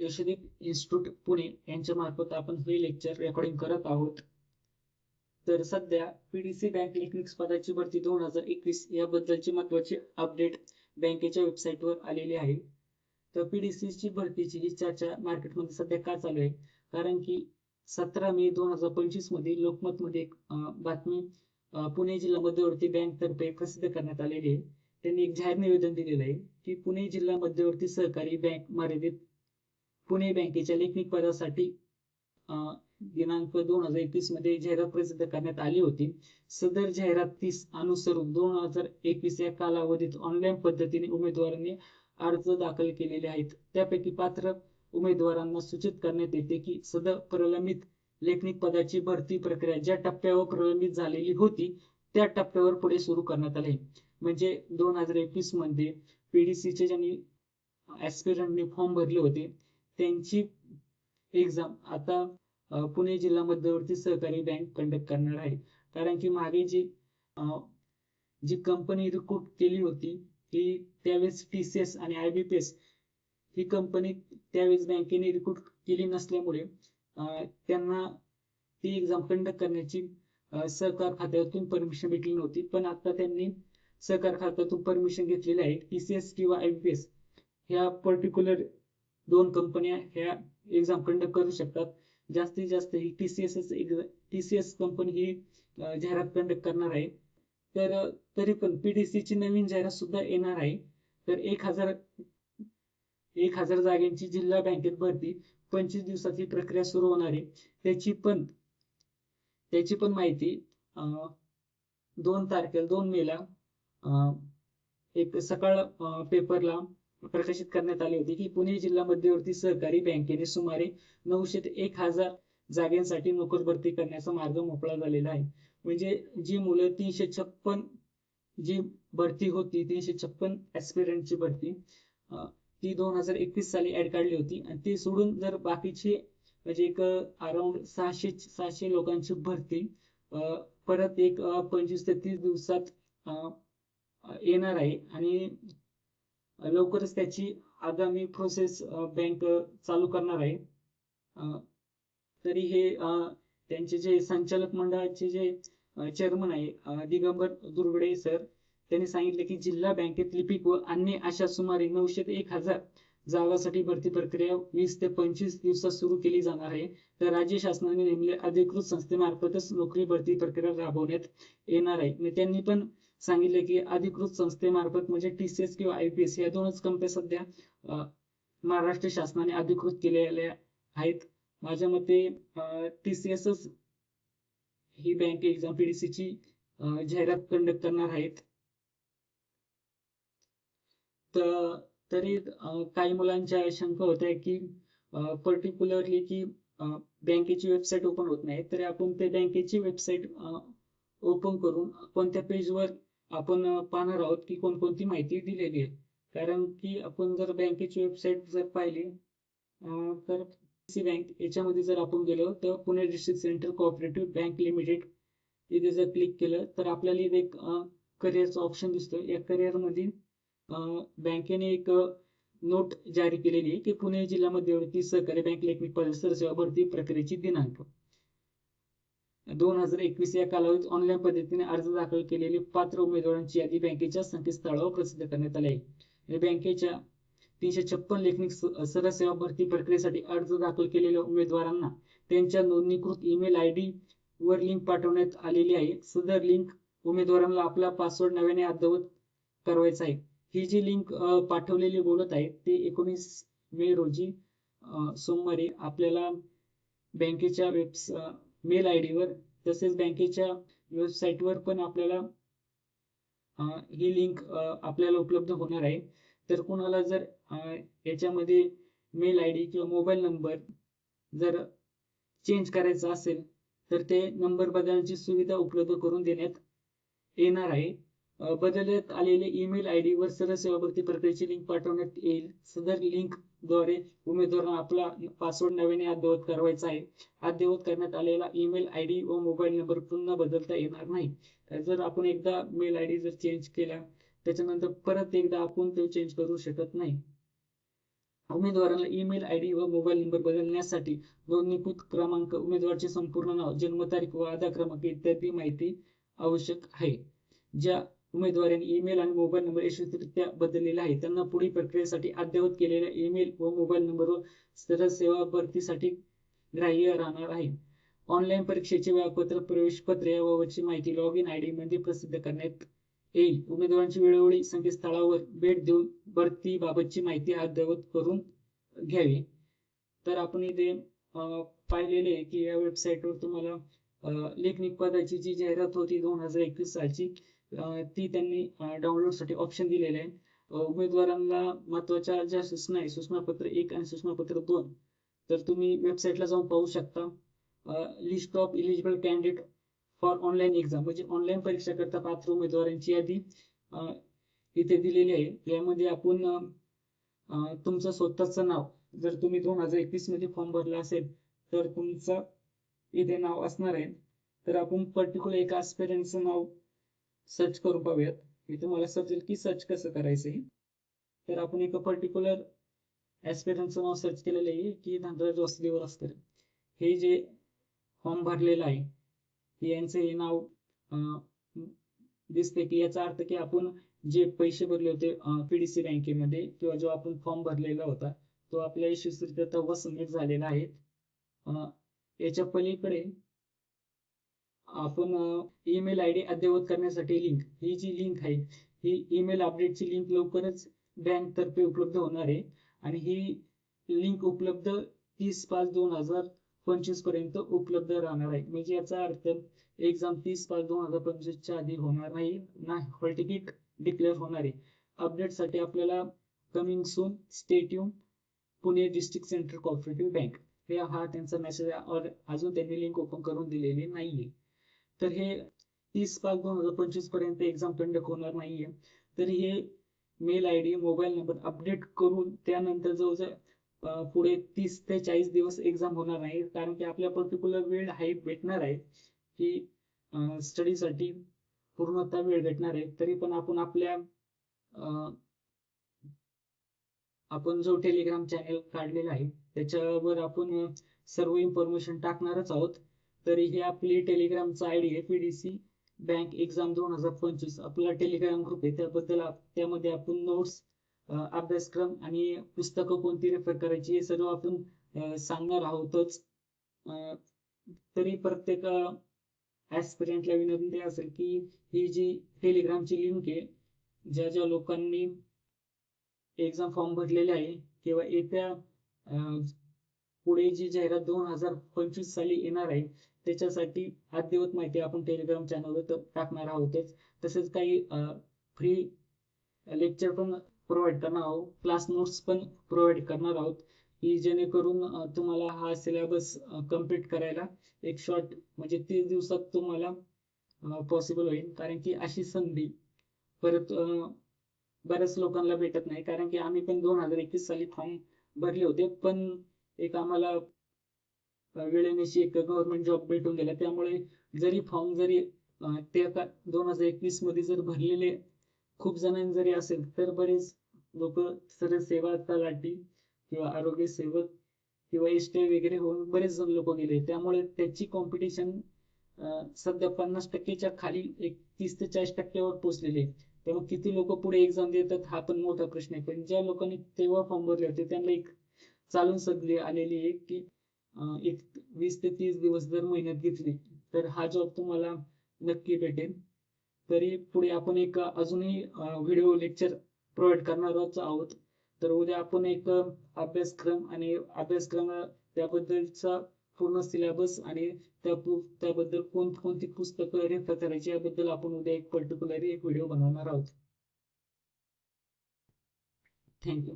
Yashdeep institute Pune यांच्या मार्फत आपण हे लेक्चर रेकॉर्डिंग करत आहोत. तर सध्या पीडीसी बँक इलेक्ट्रिक्स पदाची भरती दोन हजार एकवीस याबद्दलची महत्वाची अपडेट बँकेच्या वेबसाईटवर आलेली आहे. तर पीडीसी ची भरतीची ही चर्चा मार्केटमध्ये सध्या का चालू आहे? कारण की सतरा मे दोन हजार पंचवीसमध्ये लोकमतमध्ये एक बातमी पुणे जिल्हा मध्यवर्ती बँक तर्फे प्रसिद्ध करण्यात आलेली आहे. त्यांनी एक जाहीर निवेदन दिलेलं आहे की पुणे जिल्हा मध्यवर्ती सहकारी बँक मर्यादित पुणे बँकेच्या लेखनिक पदासाठी दिनांक दोन हजार एकवीसमध्ये जाहिरात प्रसिद्ध करण्यात आली होती. सदर जाहिरात तीस अनुसरून दोन हजार एकवीस या कालावधीत ऑनलाईन पद्धतीने उमेदवारांनी अर्ज दाखल केलेले आहेत. त्यापैकी पात्र उमेदवारांना सूचित करण्यात येते की सदर प्रलंबित लेखनिक पदाची भरती प्रक्रिया ज्या टप्प्यावर प्रलंबित झालेली होती त्या टप्प्यावर पुढे सुरू करण्यात आले. म्हणजे दोन हजार एकवीसमध्ये पीडीसीचे ज्यांनी ऍस्पिरंटनी फॉर्म भरले होते त्यांची एक्झाम आता पुणे जिल्हा मध्यवर्ती सहकारी बँक कंडक्ट करणार आहे. कारण की मागे जी जी कंपनी रिक्रूट केली होती ही त्यावेळेस टी सी एस आणि आय बी पी एस ही कंपनी त्यावेळेस बँकेने रिक्रूट केली नसल्यामुळे त्यांना ती एक्झाम कंडक्ट करण्याची सहकार खात्यातून परमिशन भेटली नव्हती. पण आता त्यांनी सहकार खात्यातून परमिशन घेतलेली आहे टी सी एस किंवा आय बी पी एस ह्या पर्टिक्युलर दोन कंपन्या ह्या एक्झाम कंडक्ट करू शकतात. जास्तीत जास्त ही T C S T C S company ही जाहिरात कंडक्ट करणार आहे. तर तरी पण पीडीसी ची नवीन जाहिरात सुद्धा येणार आहे. तर एक हजार एक हजार जागांची जिल्हा बँकेत भरती पंचवीस दिवसात ही प्रक्रिया सुरू होणार आहे. त्याची पण त्याची पण माहिती दोन तारखेला दोन मेला एक सकाळ पेपरला प्रकाशित करण्यात आली होती. की पुणे जिल्हा मध्यवर्ती सहकारी बँकेने सुमारे नऊशे ते एक हजार जागांसाठी नोकर भरती करण्याचा मार्ग मोकळा झालेला आहे. म्हणजे जी मुलं तीनशे छप्पन जी भरती होती तीनशे छप्पन ऍस्पिरंटची भरती ती दोन हजार एकवीस साली ऍड काढली होती. आणि ती सोडून जर बाकीची म्हणजे एक अराउंड सहाशे सहाशे लोकांची भरती परत एक पंचवीस ते तीस दिवसात येणार आहे. आणि लवकरच त्याची आगामी प्रोसेस बँक चालू करणार आहे. तरी हे त्यांचे जे संचालक मंडळाचे जे चेअरमन आहे दिगंबर दुर्गडे सर त्यांनी सांगितले की जिल्हा बँकेत लिपिक व अन्य अशा सुमारे नऊशे ते एक हजार जागासाठी भरती प्रक्रिया वीस ते पंचवीस दिवसात सुरू केली जाणार आहे. तर राज्य शासनाने नेमले अधिकृत संस्थेमार्फतच नोकरी भरती प्रक्रिया राबवण्यात येणार आहे. त्यांनी पण सांगितले की अधिकृत संस्थेमार्फत म्हणजे टीसीएस किंवा आयपीएस या दोनच कंपन्या सध्या महाराष्ट्र शासनाने अधिकृत केलेल्या आहेत. माझ्या मते टीसीएसच ही बँक एक्झाम पीडीसी ची जाहिरात कंडक्ट करणार आहेत. तर तरी काही मुलांच्या शंका होत्या की पर्टिक्युलरली की बँकेची वेबसाईट ओपन होत नाही तरी आपण ते बँकेची वेबसाईट ओपन करून कोणत्या पेजवर आपण पाहणार आहोत की कोणकोणती माहिती दिलेली आहे. कारण की आपण जर बँकेची वेबसाईट जर पाहिली तर सी बँक याच्यामध्ये जर आपण गेलो तर Pune district central cooperative bank limited इथे जर क्लिक केलं तर आपल्याला इथे एक करिअरचं ऑप्शन दिसतो या करिअरमध्ये बँकेने एक नोट जारी केलेली आहे की पुणे जिल्हा मध्यवर्ती सहकारी बँक लेखनिक परिसर सेवा भरती प्रक्रियेची दिनांक. दोन हजार एकवीस या कालावधीत ऑनलाईन पद्धतीने अर्ज दाखल केलेली पात्र उमेदवारांची यादी बँकेच्या संकेतस्थळावर प्रसिद्ध करण्यात आली आहे. बँकेच्या तीनशे छप्पन लेखनिक सरसेवा भरती प्रक्रियेसाठी अर्ज दाखल केलेल्या उमेदवारांना त्यांच्या नोंदणीकृत ईमेल आय डी वर लिंक पाठवण्यात आलेली आहे. सदर लिंक उमेदवारांना आपला पासवर्ड नव्याने अद्ययावत करायचा आहे. ही जी लिंक पाठवलेली बोलत आहे ते एकोणीस मे रोजी सोमवारी आपल्याला बँकेच्या वेब्स मेल आय वर तसेच बँकेच्या वेबसाईटवर पण आपल्याला ही लिंक आपल्याला उपलब्ध होणार आहे. तर कोणाला जर याच्यामध्ये मेल आय डी किंवा मोबाईल नंबर जर चेंज करायचा असेल तर ते नंबर बदलण्याची सुविधा उपलब्ध करून देण्यात येणार आहे. बदलण्यात आलेले ईमेल आय डी वर सरळ सेवा भरती प्रक्रियेची लिंक पाठवण्यात येईल. सदर लिंक द्वारे उमेदवारांना आपला पासवर्ड नव्याने अद्ययावत करायचा आहे. अद्ययावत करण्यात आलेला ईमेल आय डी व मोबाईल नंबर पुन्हा बदलता येणार नाही. तर जर आपण एकदा मेल आय डी जर चेंज केला त्याच्यानंतर परत एकदा आपण ते चेंज करू शकत नाही. उमेदवाराला ईमेल आय डी व मोबाईल नंबर बदलण्यासाठी नोंदणीकृत क्रमांक उमेदवाराचे संपूर्ण नाव जन्मतारीख व आधार क्रमांक इत्यादी माहिती आवश्यक आहे. ज्या उमेदवारांनी ईमेल आणि मोबाईल नंबर यशस्वीरित्या बदललेला आहे. त्यांना पुढील प्रक्रियेसाठी अद्ययावत केलेल्या ईमेल व मोबाईल नंबरवर सरळ सेवा भरतीसाठी ग्राह्य राहणार आहे. ऑनलाईन परीक्षेचे वेळापत्र प्रवेश पत्र याबाबतची माहिती लॉग इन आय डी मध्ये प्रसिद्ध करण्यात येईल. उमेदवारांची वेळोवेळी संकेतस्थळावर भेट देऊन भरती बाबतची माहिती अद्ययावत करून घ्यावी. तर आपण इथे पाहिलेले आहे की या वेबसाईटवर तुम्हाला लेखनिक पदाची जी जाहिरात होती दोन हजार एकवीस सालची ती त्यांनी डाउनलोडसाठी ऑप्शन दिलेले आहे. उमेदवारांना महत्त्वाच्या ज्या सूचना आहे सूचनापत्र एक आणि सूचनापत्र दोन तर तुम्ही वेबसाईटला जाऊन पाहू शकता. List of eligible candidate for online exam म्हणजे ऑनलाईन परीक्षा करता पात्र उमेदवारांची यादी इथे दिलेली आहे. यामध्ये आपण तुमचं स्वतःचं नाव जर तुम्ही दोन हजार एकवीसमध्ये फॉर्म भरला असेल तर तुमचं इथे नाव असणार आहे. तर आपण पर्टिक्युलर एका आस्पिरंटचं नाव सर्च करून पाहूयात. मी तुम्हाला समजेल की सर्च कसं करायचं आहे तर आपण एका पर्टिक्युलर ॲस्पिरंटचं नाव सर्च केलेलं आहे की धनराज वासुदेव असतं हे जे फॉर्म भरलेलं आहे यांचं हे नाव दिसते की याचा अर्थ की आपण जे पैसे भरले होते पीडीसी बँकेमध्ये किंवा जो आपण फॉर्म भरलेला होता तो आपल्या यशस्वीरित्या व सबमिट झालेला आहे. याच्या पलीकडे आपण ईमेल आय डी अद्ययावत करण्यासाठी लिंक ही जी लिंक आहे ही ईमेल अपडेटची लिंक लवकरच बँक तर्फे उपलब्ध होणार आहे. आणि ही लिंक उपलब्ध तीस पाच दोन हजार पंचवीसपर्यंत उपलब्ध राहणार आहे. म्हणजे याचा अर्थ एक्झाम तीस पाच दोन हजार पंचवीसच्या आधी होणार नाही ना हॉल तिकीट डिक्लेअर होणार आहे. अपडेटसाठी आपल्याला coming soon स्टेट्यूम Pune district central cooperative bank हे हा त्यांचा मेसेज आहे. अजून त्यांनी लिंक ओपन करून दिलेली नाहीये. तर हे तीस पाच दोन हजार पंचवीसपर्यंत एक्झाम कंडक्ट होणार नाहीये. तर हे mail I D mobile number update करून त्यानंतर जवळजवळ पुढे तीस ते चाळीस दिवस एक्झाम होणार नाही. कारण की आपल्या पर्टिक्युलर वेळ हाय भेटणार आहे की स्टडीसाठी पूर्णतः वेळ भेटणार आहे. तरी पण आपण आपल्या आपण जो टेलिग्राम चॅनेल काढलेला आहे त्याच्यावर आपण सर्व इन्फॉर्मेशन टाकणारच आहोत. तरी हे आपली टेलिग्रामचा आय डी आहे सी बँक एक्झाम दोन हजार पंचवीस. आपला टेलिग्राम ग्रुप आहे त्याबद्दल त्यामध्ये आपण नोट्स अभ्यासक्रम आणि पुस्तकं कोणती रेफर करायची हे सर्व आपण सांगणार आहोतच. तरी प्रत्येक ऍस्पिरंटला विनंती असेल की ही जी टेलिग्रामची लिंक आहे ज्या ज्या लोकांनी एक्झाम फॉर्म भरलेले आहे किंवा येत्या पुढे जी जाहिरात दोन हजार पंचवीस साली येणार आहे त्याच्यासाठी अद्ययावत माहिती आपण टेलिग्राम चॅनलवर टाकणार आहोतच. तसेच काही फ्री लेक्चर पण प्रोव्हाइड करणार आहोत. क्लास नोट्स पण प्रोव्हाइड करणार आहोत. की जेणेकरून तुम्हाला हा सिलेबस कंप्लीट करायला एक शॉर्ट म्हणजे तीस दिवसात तुम्हाला पॉसिबल होईल. कारण की अशी संधी परत बऱ्याच लोकांना भेटत नाही. कारण की आम्ही पण दोन हजार एकवीस साली फॉर्म भरले होते. पण एक आम्हाला वेळेनेशी एक गव्हर्नमेंट जॉब भेटून गेला त्यामुळे जरी फॉर्म जरी ते दोन हजार एकवीसमध्ये जर भरलेले खूप जणांनी जरी असेल तर बरेच लोक सर सेवा तलाठी किंवा आरोग्य सेवक किंवा एसटी वगैरे होऊन बरेच जण लोक गेले. त्यामुळे त्याची कॉम्पिटिशन सध्या पन्नास टक्केच्या खाली एक तीस ते चाळीस टक्क्यावर पोहोचलेली आहे. तेव्हा किती लोक पुढे एक्झाम देतात हा पण मोठा प्रश्न आहे. पण ज्या लोकांनी तेव्हा फॉर्म भरले होते त्यांना एक चालून सगळी आलेली आहे की एक वीस ते तीस दिवस जर महिन्यात घेतली तर हा जॉब तुम्हाला नक्की भेटेल. तरी पुढे आपण एक अजूनही व्हिडिओ लेक्चर प्रोव्हाइड करणारच आहोत तर उद्या आपण एक अभ्यासक्रम आणि अभ्यासक्रम त्याबद्दलचा पूर्ण सिलेबस आणि त्या त्याबद्दल कोण कोणती पुस्तकं रेफर करायची याबद्दल आपण उद्या एक पर्टिक्युलर एक व्हिडिओ बनवणार आहोत. थँक्यू